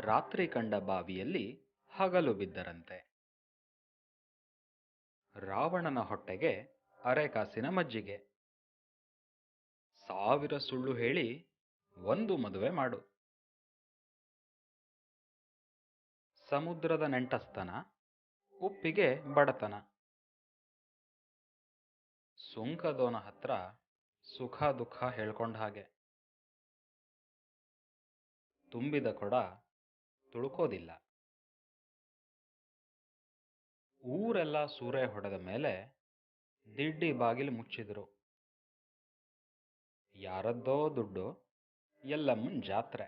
ರಾತ್ರಿ ಕಂಡ ಬಾವಿಯಲ್ಲಿ ಹಗಲು ಬಿದ್ದರಂತೆ. ರಾವಣನ ಹೊಟ್ಟೆಗೆ ಅರೆಕಾಸಿನ ಮಜ್ಜಿಗೆ. ಸಾವಿರ ಸುಳ್ಳು ಹೇಳಿ ಒಂದು ಮದುವೆ ಮಾಡು. ಸಮುದ್ರದ ನೆಂಟಸ್ತನ ಉಪ್ಪಿಗೆ ಬಡತನ. ಸುಂಕದೋನ ಹತ್ರ ಸುಖ ದುಃಖ ಹೇಳ್ಕೊಂಡ ಹಾಗೆ. ತುಂಬಿದ ಕೊಡ ತುಳುಕೋದಿಲ್ಲ. ಊರೆಲ್ಲ ಸೂರೆ ಹೊಡೆದ ಮೇಲೆ ದಿಡ್ಡಿ ಬಾಗಿಲು ಮುಚ್ಚಿದ್ರು. ಯಾರದ್ದೋ ದುಡ್ಡು ಎಲ್ಲಮ್ಮನ ಜಾತ್ರೆ.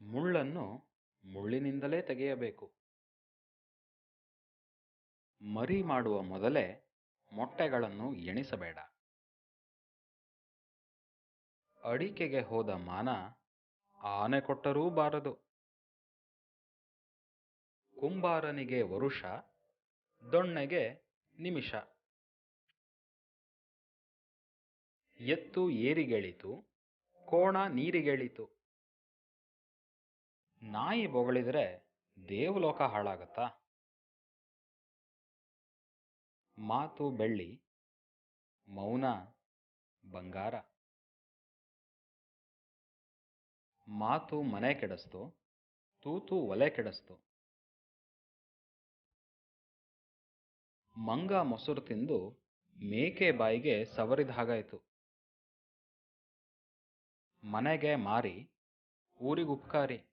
ಮುಳ್ಳನ್ನು ಮುಳ್ಳಿನಿಂದಲೇ ತೆಗೆಯಬೇಕು. ಮರಿ ಮಾಡುವ ಮೊದಲೇ ಮೊಟ್ಟೆಗಳನ್ನು ಎಣಿಸಬೇಡ. ಅಡಿಕೆಗೆ ಹೋದ ಮಾನ ಆನೆ ಕೊಟ್ಟರೂ ಬಾರದು ಕುಂಬಾರನಿಗೆ ವರುಷ, ದೊಣ್ಣೆಗೆ ನಿಮಿಷ. ಎತ್ತು ಏರಿಗೆಳಿತು, ಕೋಣ ನೀರಿಗೆಳಿತು. ನಾಯಿ ಬೊಗಳಿದ್ರೆ ದೇವಲೋಕ ಹಾಳಾಗತ್ತಾ? ಮಾತು ಬೆಳ್ಳಿ, ಮೌನ, ಬಂಗಾರ. ಮಾತು ಮನೆ ಕೆಡಿಸ್ತು, ತೂತು ಒಲೆ ಕೆಡಿಸ್ತು. ಮಂಗ ಮೊಸರು ತಿಂದು ಮೇಕೆ ಬಾಯಿಗೆ ಸವರಿದ ಹಾಗಾಯಿತು. ಮನೆಗೆ ಮಾರಿ ಊರಿಗುಪ್ಕಾರಿ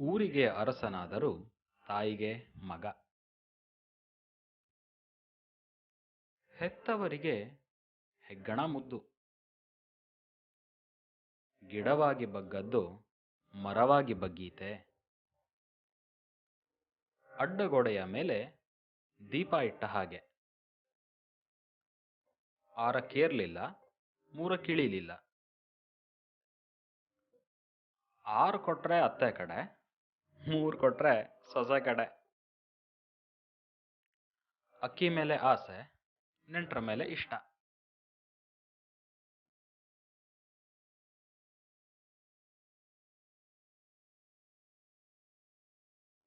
ಊರಿಗೆ ಅರಸನಾದರೂ ತಾಯಿಗೆ ಮಗ. ಹೆತ್ತವರಿಗೆ ಹೆಗ್ಗಣ ಮುದ್ದು. ಗಿಡವಾಗಿ ಬಗ್ಗದ್ದು ಮರವಾಗಿ ಬಗ್ಗೀತೆ. ಅಡ್ಡಗೋಡೆಯ ಮೇಲೆ ದೀಪ ಇಟ್ಟ ಹಾಗೆ. ಆರ ಕೇರಲಿಲ್ಲ, ಮೂರ ಕಿಳಿಲಿಲ್ಲ. ಆರು ಕೊಟ್ರೆ ಅತ್ತೆ ಕಡೆ, ಮೂರು ಕೊಟ್ರೆ ಸೊಸೆ ಕಡೆ. ಅಕ್ಕಿ ಮೇಲೆ ಆಸೆ, ನೆಂಟರ ಮೇಲೆ ಇಷ್ಟ.